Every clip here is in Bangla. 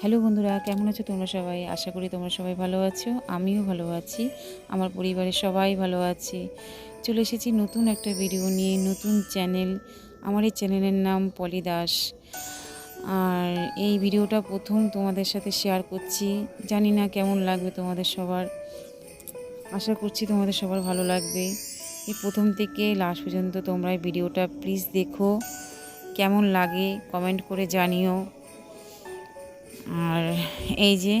হ্যালো বন্ধুরা, কেমন আছো তোমরা সবাই? আশা করি তোমরা সবাই ভালো আছো, আমিও ভালো আছি, আমার পরিবারের সবাই ভালো আছে। চলে এসেছি নতুন একটা ভিডিও নিয়ে, নতুন চ্যানেল আমার এই চ্যানেলের নাম পলি দাস। আর এই ভিডিওটা প্রথম তোমাদের সাথে শেয়ার করছি, জানি না কেমন লাগবে তোমাদের সবার। আশা করছি তোমাদের সবার ভালো লাগবে। এই প্রথম থেকে লাস্ট পর্যন্ত তোমরা এই ভিডিওটা প্লিজ দেখো, কেমন লাগে কমেন্ট করে জানিও। আর এই যে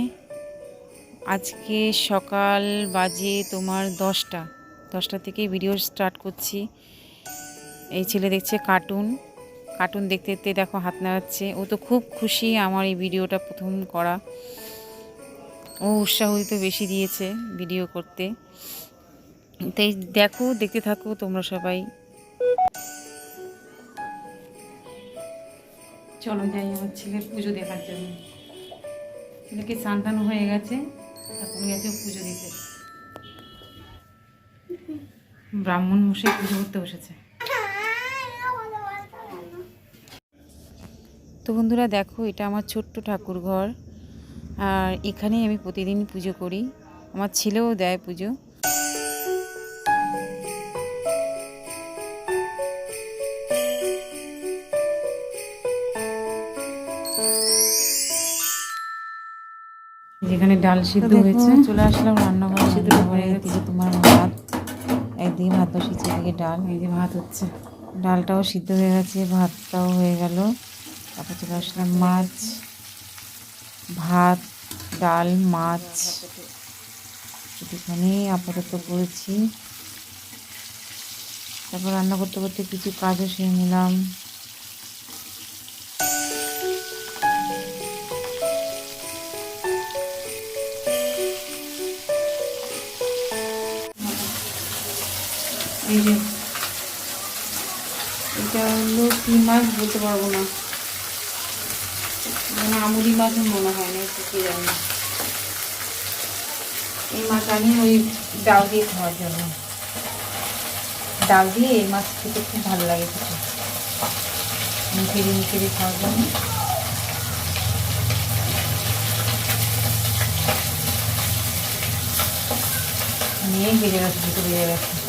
আজকে সকাল বাজে তোমার দশটা। দশটা থেকে ভিডিও স্টার্ট করছি। এই ছেলে দেখছে কার্টুন কার্টুন দেখতে দেখতে দেখো হাত নাড়াচ্ছে। ও তো খুব খুশি আমার এই ভিডিওটা প্রথম করা। ও উৎসাহ তো বেশি দিয়েছে ভিডিও করতে। তাই দেখো, দেখতে থাকো তোমরা সবাই। চলো যাই আমার ছেলের পুজো দেখার জন্য। ছেলেকে সান্তানো হয়ে গেছে এখন গেছে পুজো দিতে। ব্রাহ্মণ মশাই পুজো করতে বসেছে। তো বন্ধুরা দেখো, এটা আমার ছোট্ট ঠাকুর ঘর আর এখানেই আমি প্রতিদিন পুজো করি। আমার ছেলেও দেয় পুজো। যেখানে ডাল সিদ্ধ হয়েছে। চলে আসলাম রান্না রান্নাঘর সিদ্ধ হয়ে গেছে। তোমার ভাত একদিকে ভাত বসিয়েছে এদিকে ডাল এই যে ভাত হচ্ছে। ডালটাও সিদ্ধ হয়ে গেছে ভাতটাও হয়ে গেল। তারপর চলে আসলাম মাছ ভাত ডাল মাছ। একটুখানি আপাতত করেছি। তারপর রান্না করতে করতে কিছু কাজও সেরে নিলাম। এই এটা হলো মাছ বলতে পারব না। মানে মাছও মনে হয় না, একটু কি জানি। এই মাছ আনি ওই ডাল দিয়ে খাওয়ার জন্য। ডাল দিয়ে এই মাছ খেতে খুব ভালো লাগে খেতে। মুখে দিয়ে, মুখে খাওয়ার জন্য। নিয়ে বেজে গেছে, দুটো গেছে।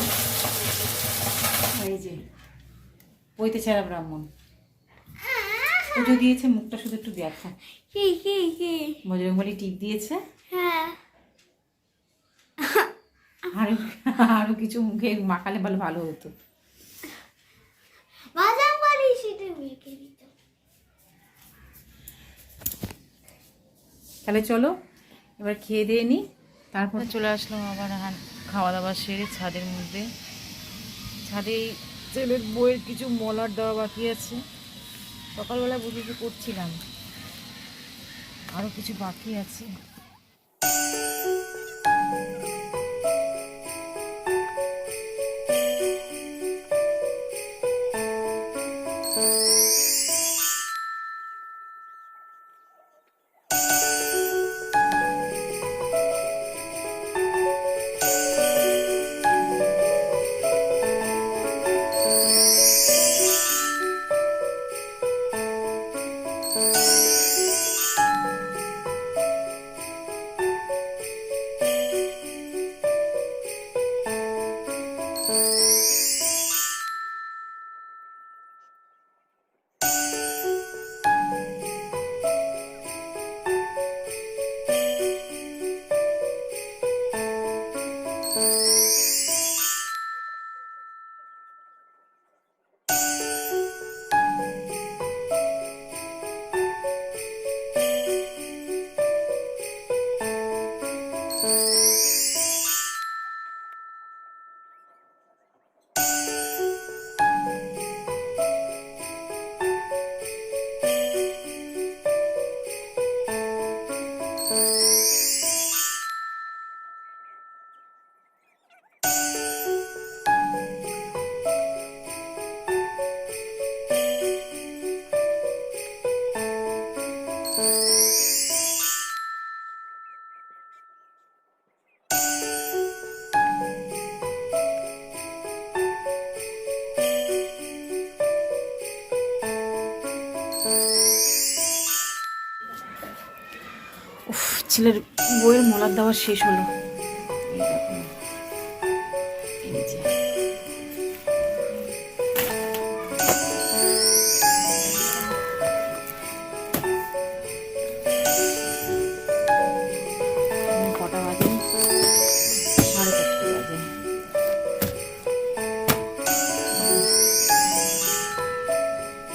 যে বইতে ছাড়া ব্রাহ্মণ। পুজো দিয়েছে মুখটা শুধু একটু দেখো বজরংবলী টিপ দিয়েছে। হ্যাঁ। আরও আরও কিছু মুখে মাখালে ভালো ভালো হতো। তাহলে চলো এবার খেয়ে দিয়ে নিই তারপর চলে আসলাম আবার খাওয়া দাওয়া সেরে ছাদের মধ্যে। ছাদে ছেলের বইয়ের কিছু মলার দেওয়া বাকি আছে। সকালবেলা বুঝে করছিলাম। আরও কিছু বাকি আছে। ছেলের বইয়ের মলার দেওয়া শেষ হলো।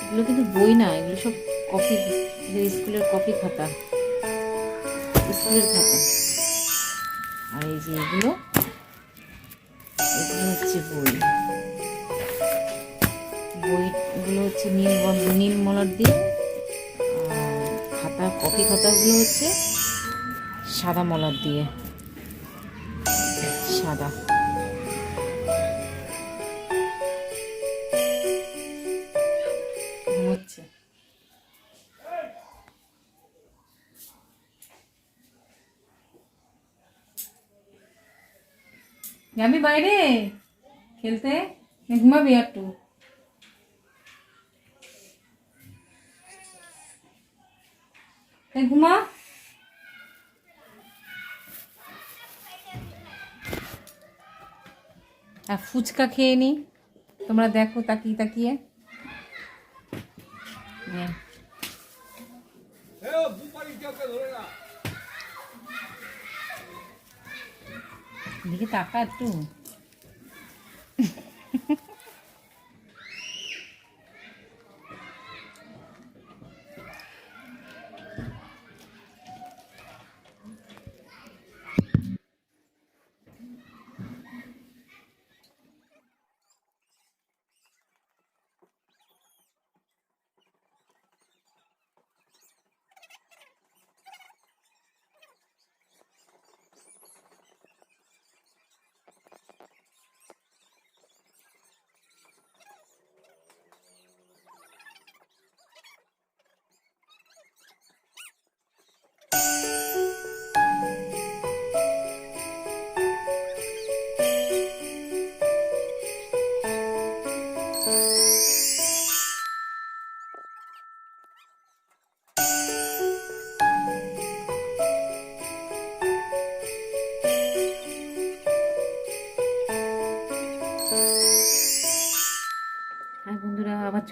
এগুলো কিন্তু বই না, এগুলো সব কপি স্কুলের কপি খাতা। স্কুলের খাতা। আর এই যে এগুলো এগুলো হচ্ছে বই। বইগুলো হচ্ছে নীল নীল মলার দিয়ে খাতা কপি খাতাগুলো হচ্ছে সাদা মলার দিয়ে, সাদা। যাবি বাইরে খেলতে না ঘুমাবি একটু এই ঘুমা আর ফুচকা খেয়ে নি তোমরা দেখো তাকিয়ে তাকিয়ে নে। দিকে তাকা একটু হ্যাঁ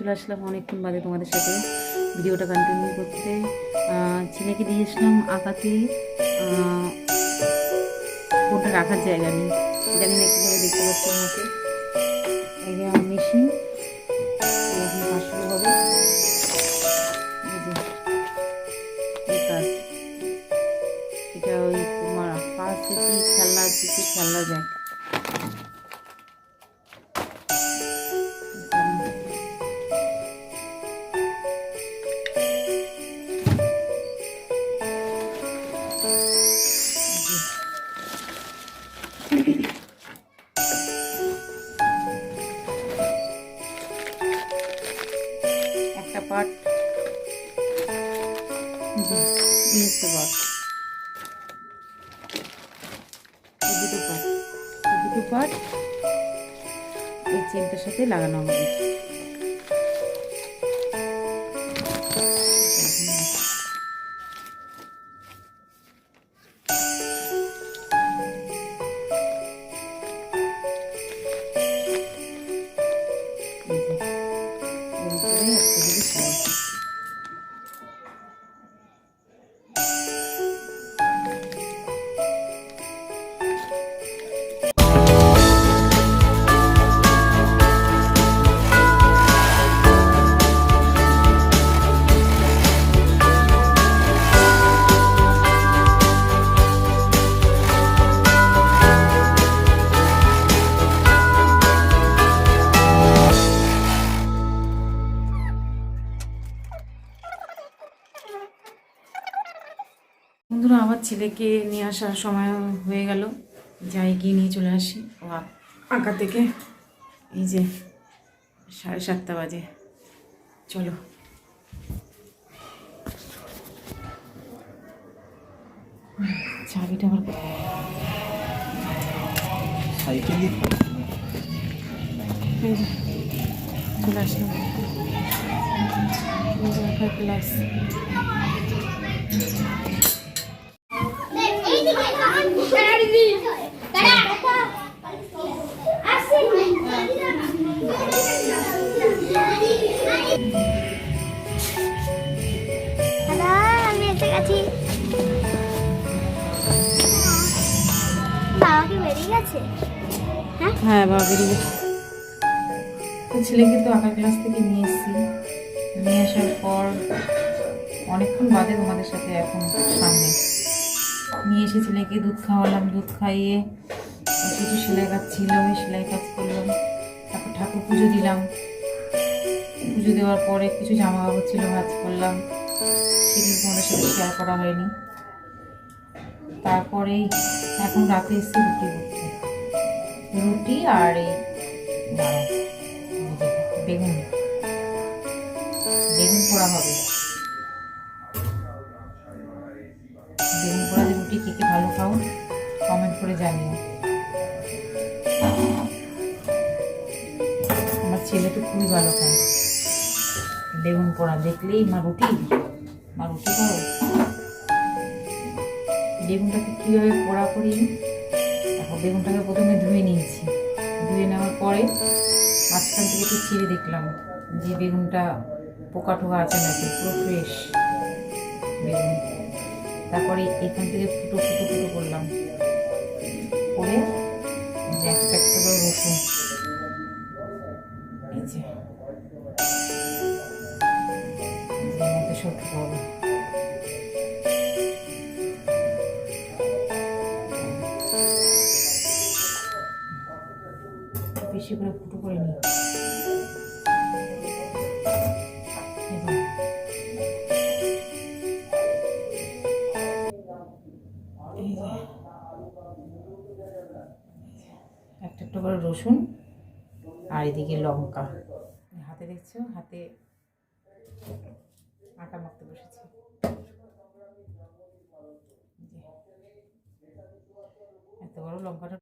চলে আসলাম অনেকক্ষণ বাদে তোমাদের সাথে। ভিডিওটা কন্টিনিউ করতে। ছেলেকে দিয়েছিলাম আঁকাতে। ওটা রাখার জায়গা নেই। জানি না কীভাবে দেখতে পাচ্ছ আমাকে মেশিন এটা ওই খেলনা যায় পার্ট এই দুটো এই দুটো পার্ট এই চেনটার সাথে লাগানো হবে। ছেলেকে নিয়ে আসার সময় হয়ে গেল। যাই গিয়ে নিয়ে চলে আসি। ও আঁকা থেকে? এই যে সাড়ে সাতটা বাজে। চলো। চাবিটা আবার সাইকেল চলে আসলাম। ক্লাস হ্যাঁ বাবা বেরিয়ে তো ছেলেকে তো আঁকার ক্লাস থেকে নিয়ে এসেছি। নিয়ে আসার পর অনেকক্ষণ বাদে তোমাদের সাথে এখন সামনে। নিয়ে এসে ছেলেকে দুধ খাওয়ালাম। দুধ খাইয়ে কিছু সেলাই কাজ ছিল, ওই সেলাই কাজ করলাম। তারপর ঠাকুর পুজো দিলাম। পুজো দেওয়ার পরে কিছু জামা কাপড় ছিল, ভাজ করলাম। সেগুলো তোমাদের সাথে শেয়ার করা হয়নি। তারপরেই এখন রাতে এসে রুটি করতে রুটি আর এই বেগুন। বেগুন পোড়া হবে। বেগুন পোড়া রুটি কে কে ভালো খাও কমেন্ট করে জানিও। আমার ছেলে তো খুবই ভালো খায়। বেগুন পোড়া দেখলেই মা রুটি মা রুটি করো বেগুনটাকে কীভাবে পোড়া করি? বেগুনটাকে প্রথমে ধুয়ে নিয়েছি। ধুয়ে নেওয়ার পরে মাঝখান থেকে একটু ছিঁড়ে দেখলাম যে বেগুনটা পোকা টোকা আছে নাকি, পুরো ফ্রেশ বেগুন। তারপরে এখান থেকে ফুটো ফুটো ফুটো করলাম। করে একটা রসুন। বেশি করে ফুটো করে নিই। একটা একটা করে রসুন আর এদিকে লঙ্কা। হাতে দেখছ? হাতে আটা মাখতে বসেছি। এত বড় লঙ্কাটা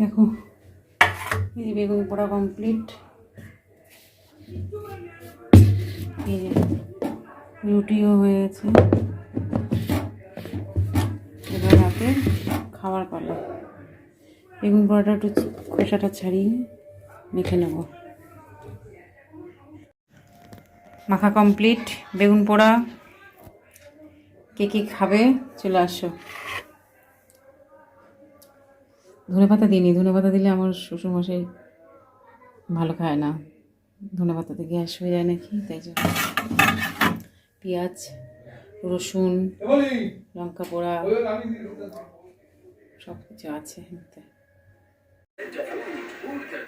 দেখো, এই বেগুন পোড়া কমপ্লিট এই রুটিও হয়ে গেছে এবার রাতে খাবার পালা। বেগুন পোড়াটা একটু খোসাটা ছাড়িয়ে মেখে নেব। মাখা কমপ্লিট বেগুন পোড়া, কে কে খাবে চলে আসো। ধনে পাতা দিইনি। ধনে পাতা দিলে আমার শ্বশুরমশাই ভালো খায় না। ধনে পাতাতে গ্যাস হয়ে যায় নাকি? তাই জন্য। পেঁয়াজ, রসুন, লঙ্কা পোড়া সব কিছু আছে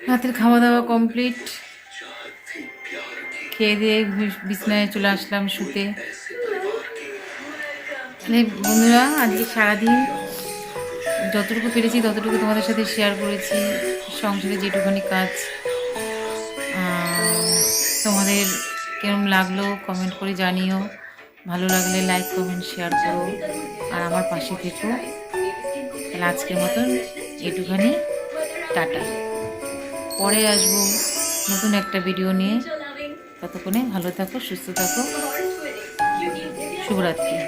রাতের খাওয়া দাওয়া কমপ্লিট। খেয়ে দিয়ে বিছ- বিছানায় চলে আসলাম শুতে। তাহলে বন্ধুরা, আজকে সারাদিন যতটুকু পেরেছি, ততটুকু তোমাদের সাথে শেয়ার করেছি। সংসারে যেটুখানি কাজ তোমাদের কেরম লাগল কমেন্ট করে জানিও। ভালো লাগলে লাইক কমেন্ট শেয়ার করো। আর আমার পাশে থেকো। তাহলে আজকের মতন এটুখানি। টাটা। পরে আসব নতুন একটা ভিডিও নিয়ে। ততক্ষণে ভালো থাকো, সুস্থ থাকো। শুভরাত্রি।